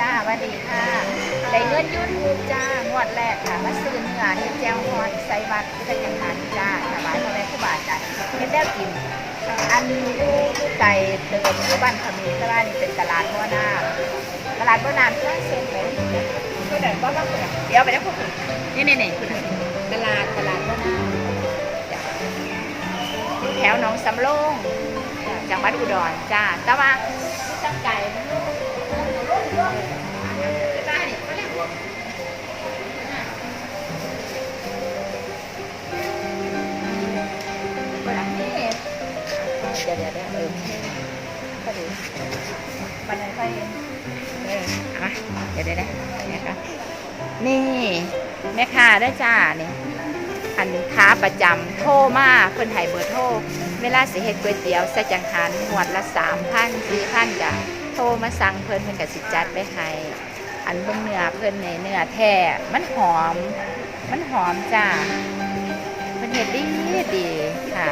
จ้าสวัสดีค่ะได้เงินยูทูบจ้างวดแรกค่ะมาซื้อเนื้อเฮ็ดแจ่วฮอนใส่บัตรที่เป็นยังไงจ้าถวายพ่อแม่ครูบาอาจารย์เฮ็ดแล้วกิน อันนี้อยู่อยู่ไก่เดิมอยู่บ้านขมิ้นแต่ว่านี่เป็นตลาดบัวน้ำตลาดบัวน้ำที่เซ็นไปคือเดินบ้านบ้านเดี๋ยวไปได้พวกคุณนี่นี่นี่คุณตลาดตลาดบัวน้ำจ้ะอยู่แถวหนองสำโรงจังหวัดอุดรจ้าแต่ว่าที่ตั้งไก่ เออเอามาเดี๋ยวเดี๋ยวเดี๋ยวนะครับนี่แม่ค้าได้จ้านี่อันค้าประจำโทรมาเพิ่นให้เบอร์โทรเวลาสิเฮ็ดก๋วยเตี๋ยวใส่จังหันหวดละสามพันสี่พันจ้ะโทรมาสั่งเพิ่นเพิ่นก็สิจัดไปให้อันเบิ่งเนื้อเพิ่นในเนื้อแท้มันหอม มันหอมจ้าเพิ่นเฮ็ดดีดีค่ะ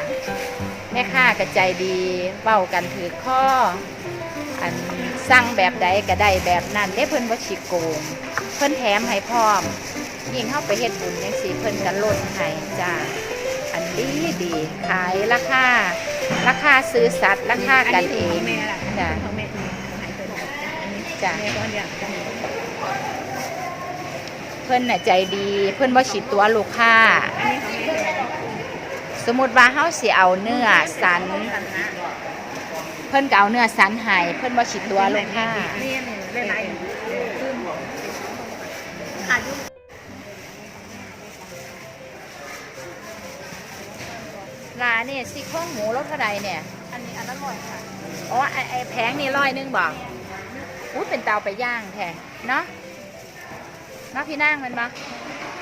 แม่ค้าก็ใจดีเว้ากันถือข้ออัน สั่งแบบใดก็ได้แบบนั้นได้เพิ่นบ่ชิโกง เพิ่นแถมให้พร้อม ยิ่งเข้าไปเฮ็ดบุญยังสิเพิ่นกันลดให้จ้า อันดีดีขายราคาราคาซื้อสัตว์ราคากันเองจ้ะของแม่หายไปหมดอันนี้จ้ะแม่ก็อยากจะเพิ่นน่ะใจดี เพิ่นบ่ฉีดตัวลูกค้า สมมุติว่าเฮาสิเอาเนื้อสัน เพิ่นก็เอาเนื้อสันให้เพิ่นบ่ฉีดตัวลูกค้านี่นี่หลายๆขึ้นอายุลาเนี่ยซี่โครงหมูรสเท่าใดเนี่ย อันนี้อันละร้อยค่ะ อ๋อไอไอแผงนี่ร้อยหนึงบ่อู้เป็นเตาไปย่างแท้เนาะเนาะพี่นางมันบ่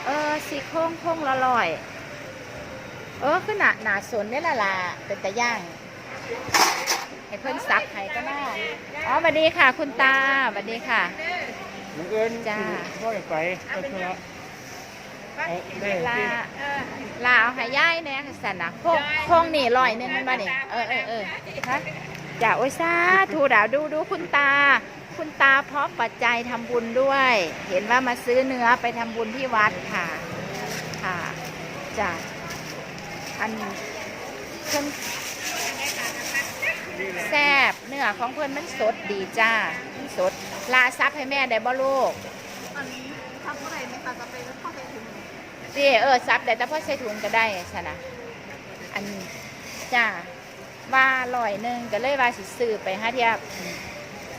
เออซี่โครงโครงละร้อย เออคือหนาหนาสนเนี่ยละล่ะเป็นตะย่าง ให้เพิ่นซักให้ก็น่าอ๋อสวัสดีค่ะ คุณตาสวัสดีค่ะมึงเอิญจ้าก็ไปไปก็คือละเอาได้ลาลาเอาให้ย่ายเนี่ยสันนะโคงโคงนี่ลอยหนึงมันมาเนี่ยเออเออเออฮะจ้าโอ้ยซาทูดาวดูดูคุณตา คุณตาพร้อมปัจจัยทำบุญด้วย เห็นว่ามาซื้อเนื้อไปทำบุญที่วัดค่ะ ค่ะจ้าอันเพิ่น แซบเนื้อของเพิ่นมันสดดีจ้าสดลาซับให้แม่ได้บ่ลูกอันนี้ทำเท่าไหร่ในตาจะไปแล้วเข้าไปถึงสิเออซับแต่แต่พอใส่ถุงก็ได้สนะอันจ้าว่าลอยหนึ่งก็เลยว่าสิซื้อไปห้าเทียบ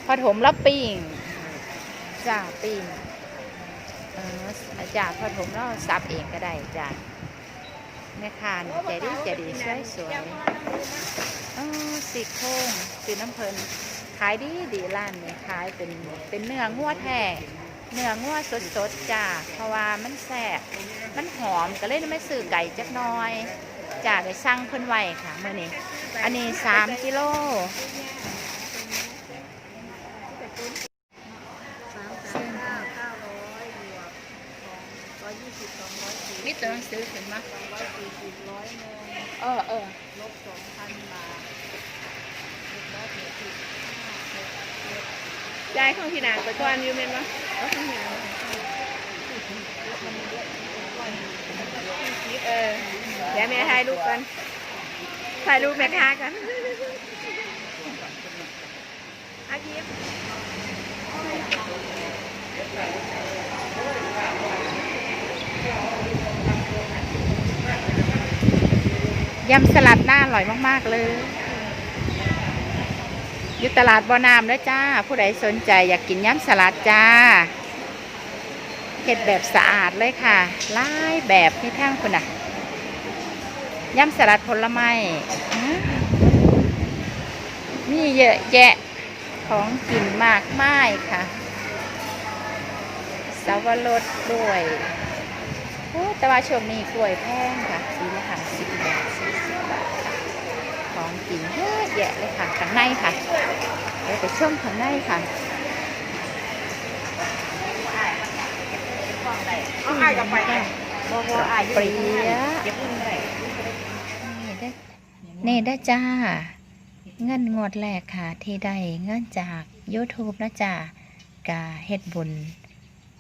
พอถมแล้วปิ้งจ้าปิ้งเออจ้าพอถมแล้วซับเองก็ได้จ้าแม่ค้านี่ใจดีใจดีสวยสวยเออ สีโค้งสีน้ำเพลินขายดีดีร้านเนี่ยขายเป็นเป็นเนื้องัวแท้เนื้องัวสดๆจ้าเพราะว่ามันแซ่บมันหอมก็เลยไม่ซื้อไก่จักหน้อยจ้าได้สั่งเพิ่นไว้ค่ะเมื่อนี้ อันนี้สามกิโลสามแสนห้าเก้าร้อยบวกสองร้อยยี่สิบสองร้อยสี่มีตัวหนังสือขึ้นมาสองร้อยสี่สิบร้อยหนึ่งเออเออลบสองพันบาทลบร้อ ยเจ็ดสิบยายของพี่นางไปก่อนอยู่เมนวะเอองพี่นางเออเดี๋ยวแม่ถ่ายรูปกันถ่ายรูปแม่ค้ากันอาทิตย์ยำสลัดหน้าอร่อยมาก ๆ เลย อยู่ตลาดบ่อน้ำด้วจ้า ผู้ใดสนใจอยากกินยำสลัดจ้าเห็ดแบบสะอาดเลยค่ะหลายแบบที่ทั้งคุณน่ะยำสลัดผลไม้อื้อมีเยอะแยะของกินมากมายค่ะสาวรสด้วย โอ้แต่ว่าช่วงนี้กล้วยแพงค่ะสีละค่ะสิบบาทสี่สิบบาทค่ะ ของ กินเยอะแยะเลยค่ะข้างในค่ะเดี๋ยวไปชมข้างในค่ะเอาอ้ายกลับไปได้บ่บ่อายเปรียเก็บเงินได้นี่ได้นี่ได้จ้า เงินงวดแรกค่ะ ที่ได้เงินจาก YouTube นะจ้ากาเฮ็ดบุญ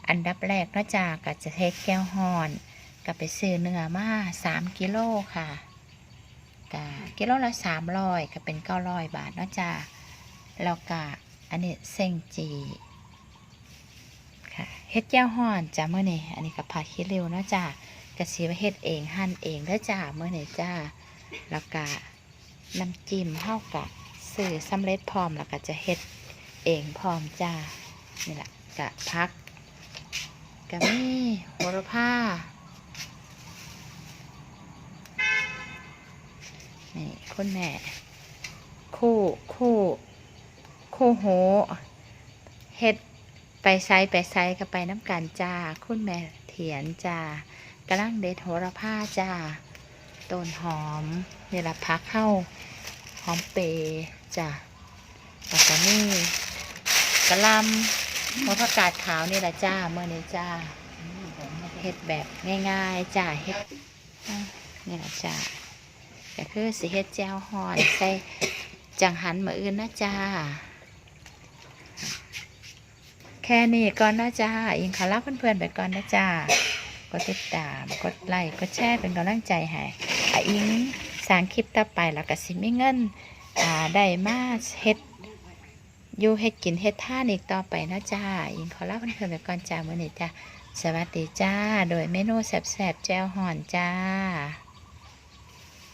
อันดับแรกเนาะจ้าก็จะเฮ็ดแก้วฮ้อนก็ไปซื้อเนื้อมาสามกิโลค่ะ กะกิโลละสามร้อยก็เป็นเก้าร้อยบาทเนาะจ้าแล้วก็อันนี้เส้งจีค่ะเฮ็ดแก้วฮ้อนจ้าเมื่อนี้อันนี้ก็ผัดขี้ริ้วเนาะจ้ากะสีว่าเฮ็ดเองหั่นเองเด้อจ้าเมื่อนี้จ้าแล้วก็น้ำจิ้มเท่ากับซื้อสำเร็จพร้อมแล้วก็จะเฮ็ดเองพร้อมจ้านี่แหละกะพักกะมีโหระพา นี่คุณแม่ คู่คู่คู่โหเฮ็ดไปไซไปไซก็ไปน้ำกันจ้า คุณแม่เถียนจ้ากำลังเด็ดโหระพาจ้าต้นหอมนี่ละพักเข้าหอมเปย์จ้าแล้วก็นี่กระลำหัวผักกาดขาวนี่แหละจ้าเมื่อนี้จ้าเฮ็ดแบบง่ายๆจ้าเฮ็ดนี่แหละจ้า ก็คือสิเฮ็ดแจวฮอนใส่จังหันมาอื่นนะจ้า แค่นี้ก่อนนะจ้า อิงขอลาเพื่อนๆไปก่อนนะจ้ากดติดตามกดไลค์กดแชร์เป็นกำลังใจให้อิงสร้างคลิปต่อไปแล้วก็สิมีเงินอ่าได้มาเฮ็ดอยู่เฮ็ดกินเฮ็ดท่านอีกต่อไปนะจ้ายิงขอลาเพื่อนๆไปก่อนจ้ามื้อนี้จ้าสวัสดีจ้า โดยเมนูแซ่บๆแจ่วห่อนจ้า